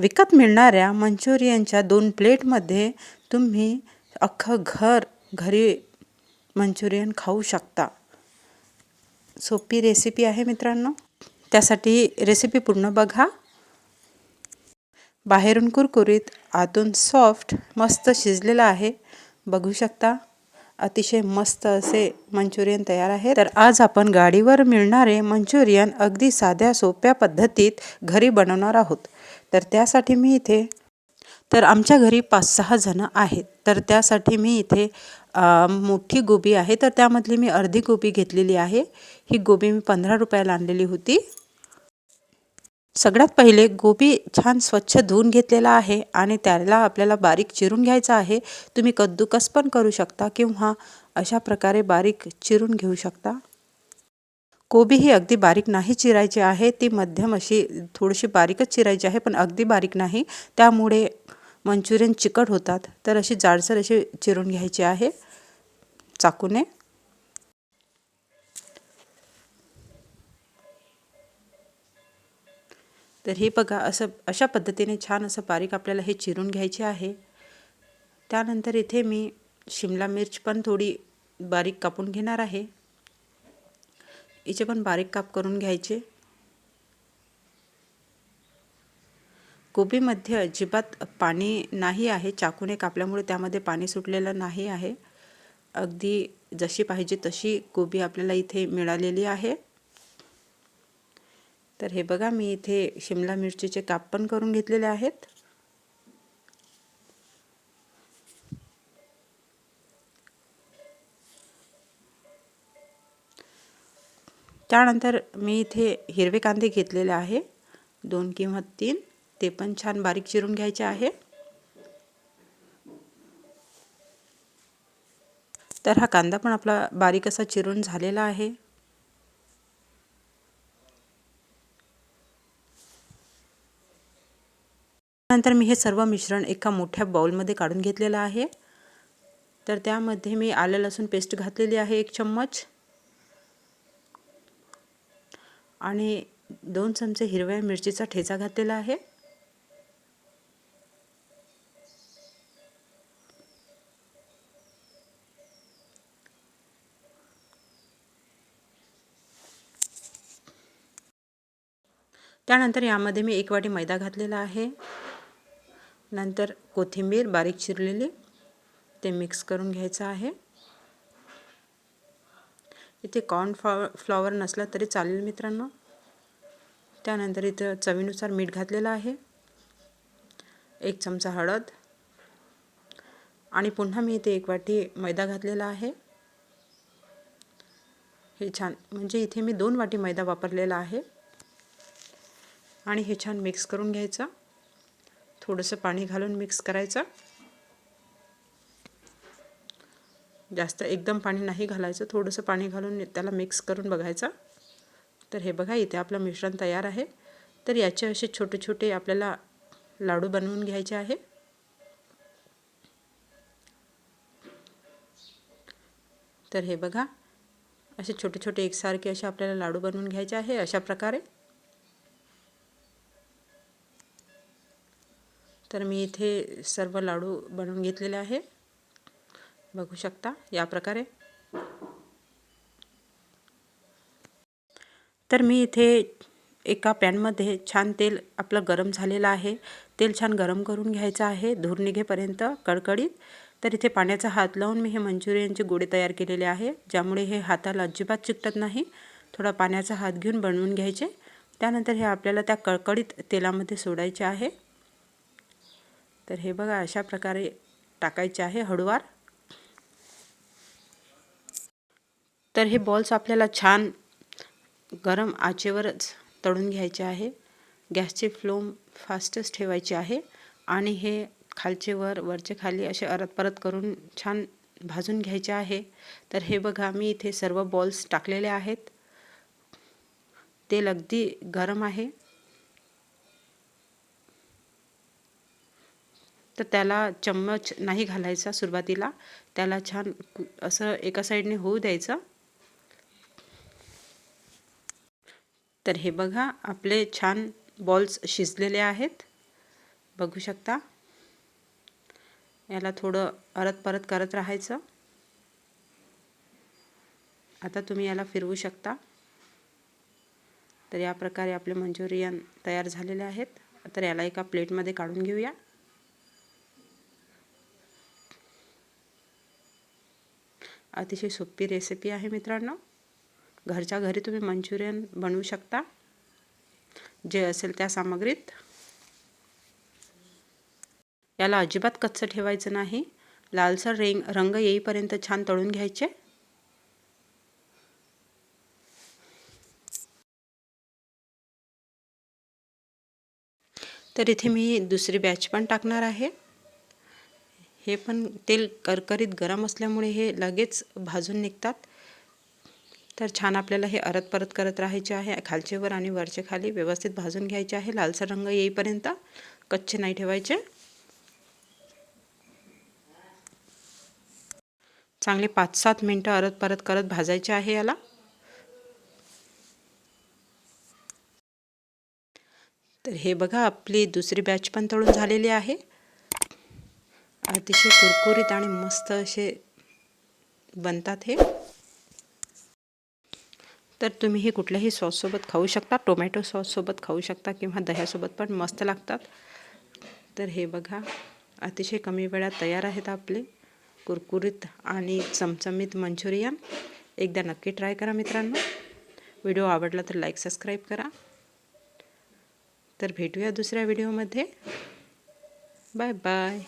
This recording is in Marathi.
विकत मिळणाऱ्या मंचुरियनच्या दोन प्लेटमध्ये तुम्ही अख्खं घर घरी मंचुरियन खाऊ शकता. सोपी रेसिपी आहे मित्रांनो. त्यासाठी रेसिपी पूर्ण बघा. बाहेरून कुरकुरीत आतून सॉफ्ट मस्त शिजलेलं आहे. बघू शकता. अतिशय मस्त असे मंचुरियन तयार आहे. तर आज आपण गाडीवर मिळणारे मंचुरियन अगदी साध्या सोप्या पद्धतीत घरी बनवणार आहोत. तर त्यासाठी मी इथे तर आमच्या घरी पाच सहा जणं आहेत. तर त्यासाठी मी इथे मोठी गोबी आहे. तर त्यामधली मी अर्धी गोबी घेतलेली आहे. ही गोबी मी पंधरा रुपयाला आणलेली होती. सगळ्यात पहिले गोबी छान स्वच्छ धुवून घेतलेला आहे आणि त्याला आपल्याला बारीक चिरून घ्यायचा आहे. तुम्ही कद्दूकस पण करू शकता किंवा अशा प्रकारे बारीक चिरून घेऊ शकता. कोबी ही अगदी बारीक नाही चिरायची आहे. ती मध्यम अशी थोडीशी बारीकच चिरायची आहे पण अगदी बारीक नाही. त्यामुळे मंचुरियन चिकट होतात. तर अशी जाडसर अशी चिरून घ्यायची आहे चाकूने. तर हे बघा असं अशा पद्धतीने छान असं बारीक आपल्याला हे चिरून घ्यायचे आहे. त्यानंतर इथे मी शिमला मिर्च पण थोडी बारीक कापून घेणार आहे. हिचे पण बारीक काप करून घ्यायचे. कोबीमध्ये अजिबात पाणी नाही आहे चाकूने कापल्यामुळे त्यामध्ये पाणी सुटलेलं नाही आहे. अगदी जशी पाहिजे तशी कोबी आपल्याला इथे मिळालेली आहे. तर हे बघा मी इथे शिमला मिरचीचे काप पण करून घेतलेले आहेत. त्यानंतर मी इथे हिरवे कांदे घेतलेले आहे. दोन किंवा तीन. ते पण छान बारीक चिरून घ्यायचे आहे. तर हा कांदा पण आपला बारीक असा चिरून झालेला आहे. नंतर मी हे सर्व मिश्रण एका मोठ्या बाउलमध्ये काढून घेतलेलं आहे. तर त्यामध्ये मी आलं लसूण पेस्ट घातलेली आहे एक चम्मच. आणि दोन चमचे हिरव्या मिरचीचा ठेचा घातलेला आहे. त्यानंतर यामध्ये मी एक वाटी मैदा घातलेला आहे. नंतर कोथिंबीर बारीक चिरलेली ते मिक्स करून घ्यायचं आहे. इथे कॉर्न फ्लॉवर फ्लॉवर नसला तरी चालेल मित्रांनो. त्यानंतर इथं चवीनुसार मीठ घातलेलं आहे. एक चमचा हळद. आणि पुन्हा मी इथे एक वाटी मैदा घातलेला आहे. हे छान म्हणजे इथे मी दोन वाटी मैदा वापरलेला आहे. आणि हे छान मिक्स करून घ्यायचं. थोडंसं पाणी घालून मिक्स करायचं. जास्त एकदम पाणी नाही घालायचं थोडंसं पाणी घालून त्याला मिक्स करून बघायचं. तर हे बघा इथे आपलं मिश्रण तयार आहे. तर याचे असे छोटे छोटे आपल्याला लाडू बनवून घ्यायचे आहे. तर हे बघा असे छोटे छोटे एकसारखे असे आपल्याला लाडू बनवून घ्यायचे आहे अशा प्रकारे. तर मी इथे सर्व लाडू बनवून घेतलेले आहे. बघू शकता. या प्रकारे. तर मी इथे एका पॅनमध्ये छान तेल आपलं गरम झालेलं आहे. तेल छान गरम करून घ्यायचं आहे. धूर निघेपर्यंत कडकडीत. तर इथे पाण्याचा हात लावून मी हे मंचुरियनचे गोळे तयार केलेले आहे. ज्यामुळे हे हाताला अजिबात चिकटत नाही. थोडा पाण्याचा हात घेऊन बनवून घ्यायचे. त्यानंतर हे आपल्याला त्या कडकडीत तेलामध्ये सोडायचे आहे. तर हे बघा अशा प्रकारे टाकायचे आहे हळूवार. तर हे बॉल्स आपल्याला छान गरम आचेवरच तळून घ्यायचे आहे. गॅसची फ्लोम फास्टच ठेवायची आहे आणि हे खालचे वर वरचे खाली असे अरत परत करून छान भाजून घ्यायचे आहे. तर हे बघा मी इथे सर्व बॉल्स टाकलेले आहेत. तेल अगदी गरम आहे. तर त्याला चम्मच नाही घालायचा सुरुवातीला. त्याला छान असं एका साईडने होऊ द्यायचं. तर हे बघा आपले छान बॉल्स शिजलेले आहेत. बघू शकता. याला थोडं अरत परत करत राहायचं. आता तुम्ही याला फिरवू शकता. तर या प्रकारे आपले मंचुरियन तयार झालेले आहेत. तर याला एका प्लेटमध्ये काढून घेऊया. अतिशय सोपी रेसिपी आहे मित्रांनो. घरच्या घरी तुम्ही मंचुरियन बनवू शकता. जे असेल त्या सामग्रीत. याला अजिबात कच्चं ठेवायचं नाही. लालसर रेंग रंग येईपर्यंत छान तळून घ्यायचे. तर इथे मी दुसरी बॅच पण टाकणार आहे. हे पण तेल करकरीत गरम असल्यामुळे हे लगेच भाजून निघतात. तर छान आपल्याला हे अरत परत करत राहायचे आहे. खालचे वर आणि वरचे खाली व्यवस्थित भाजून घ्यायचे आहे. लालसर रंग येईपर्यंत कच्चे नाही ठेवायचे. चांगले पाच सात मिनटं अरत परत करत भाजायचे आहे याला. तर हे बघा आपली दुसरी बॅच पण तळून झालेली आहे. अतिशय कुरकुरीत आणि मस्त असे बनतात हे. तर तुम्ही हे कुठल्याही सॉससोबत खाऊ शकता. टोमॅटो सॉससोबत खाऊ शकता किंवा दह्यासोबत पण मस्त लागतात. तर हे बघा अतिशय कमी वेळात तयार आहेत आपले कुरकुरीत आणि चमचमीत मंचुरियन. एकदा नक्की ट्राय करा मित्रांनो. व्हिडिओ आवडला तर लाईक सबस्क्राईब करा. तर भेटूया दुसऱ्या व्हिडिओमध्ये. Bye bye.